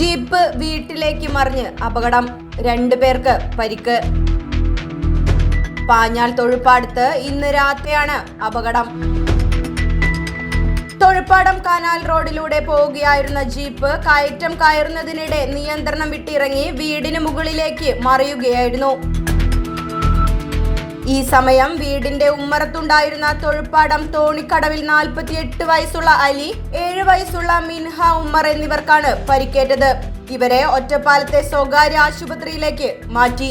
jeep വീട്ടിലേക്ക് മറിഞ്ഞ് അപകടം. രണ്ടു പേർക്ക് പരിക്ക്. പാഞ്ഞാൽ തൊഴുപ്പാടത്ത് ഇന്ന് രാത്രിയാണ് അപകടം. തൊഴുപ്പാടം കനാൽ റോഡിലൂടെ പോവുകയായിരുന്ന ജീപ്പ് കയറ്റം കയറുന്നതിനിടെ നിയന്ത്രണം വിട്ടിറങ്ങി വീടിന് മുകളിലേക്ക് മറിയുകയായിരുന്നു. ഈ സമയം വീടിന്റെ ഉമ്മറത്തുണ്ടായിരുന്ന തൊഴുപ്പാടം തോണിക്കടവിൽ നാൽപ്പത്തിയെട്ട് വയസ്സുള്ള അലി ഏഴ് വയസ്സുള്ള മിൻഹ ഉമ്മർ എന്നിവർക്കാണ് പരിക്കേറ്റത്. ഇവരെ ഒറ്റപ്പാലത്തെ സ്വകാര്യ ആശുപത്രിയിലേക്ക് മാറ്റി.